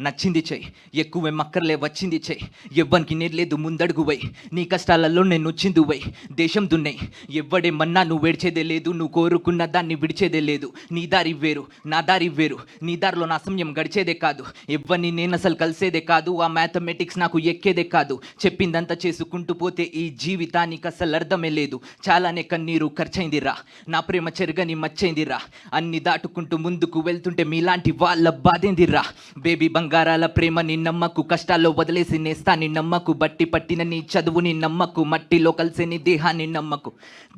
నచ్చింది చెయ్యి. ఎక్కువే మక్కర్లే వచ్చింది చెయ్యి. ఎవ్వనికి నేర్లేదు ముందడుగు వై నీ కష్టాలలో నేను వచ్చింది వై దేశం దున్నై. ఎవ్వడేమన్నా నువ్వు వేడ్చేదే లేదు నువ్వు కోరుకున్న దాన్ని విడిచేదే లేదు. నీ దారి వేరు నా దారి వేరు. నీ దారిలో నా సమయం గడిచేదే కాదు. ఎవ్వరిని నేను అసలు కలిసేదే కాదు. ఆ మ్యాథమెటిక్స్ నాకు ఎక్కేదే కాదు. చెప్పిందంతా చేసుకుంటూ పోతే ఈ జీవితానికి అసలు అర్థమే లేదు. చాలానే కన్నీరు ఖర్చయిందిరా నా ప్రేమ చెరగని మచ్చైందిరా అన్ని దాటుకుంటూ ముందుకు వెళ్తుంటే మీలాంటి వాళ్ళ బాధేందిరా బేబీ బంగ్ బంగారాల ప్రేమ నిన్నమ్మకు నమ్మకు కష్టాల్లో వదిలేసి నేస్తా నిన్నమ్మకు నమ్మకు బట్టి పట్టిన నీ చదువుని నమ్మకు మట్టిలో కలిసే నీ దేహాన్ని నమ్మకు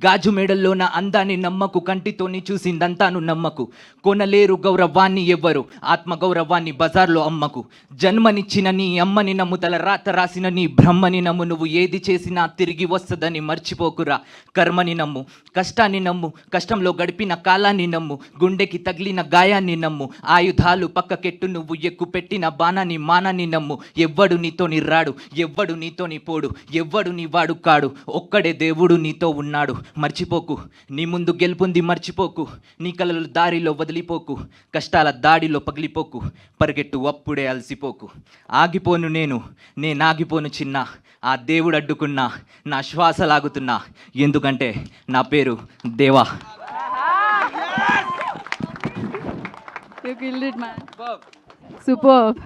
గాజు మేడల్లో నా అందాన్ని నమ్మకు కంటితోని చూసిందంతాను నమ్మకు. కొనలేరు గౌరవాన్ని ఎవ్వరు ఆత్మ గౌరవాన్ని బజార్లో అమ్మకు. జన్మనిచ్చిన నీ అమ్మని నమ్ము తల రాత రాసిన నీ బ్రహ్మని నమ్ము. నువ్వు ఏది చేసినా తిరిగి వస్తుందని మర్చిపోకురా కర్మని నమ్ము. కష్టాన్ని నమ్ము కష్టంలో గడిపిన కాలాన్ని నమ్ము. గుండెకి తగిలిన గాయాన్ని నమ్ము. ఆయుధాలు పక్కకెట్టు నువ్వు ఎక్కు పెట్టిన బాణాన్ని మానాన్ని నమ్ము. ఎవ్వడు నీతోని రాడు ఎవ్వడు నీతోని పోడు ఎవ్వడు నీ వాడు కాడు. ఒక్కడే దేవుడు నీతో ఉన్నాడు. మర్చిపోకు. నీ ముందు గెలుపుంది మర్చిపోకు. నీ కలలు దారిలో వదిలిపోకు. కష్టాల దాడిలో పగిలిపోకు. పరిగెట్టు అప్పుడే అలసిపోకు. ఆగిపోను నేను. నేను ఆగిపోను చిన్న. ఆ దేవుడు అడ్డుకున్నా. నా శ్వాస లాగుతున్నా. ఎందుకంటే నా పేరు దేవా. You killed it, man. Superb.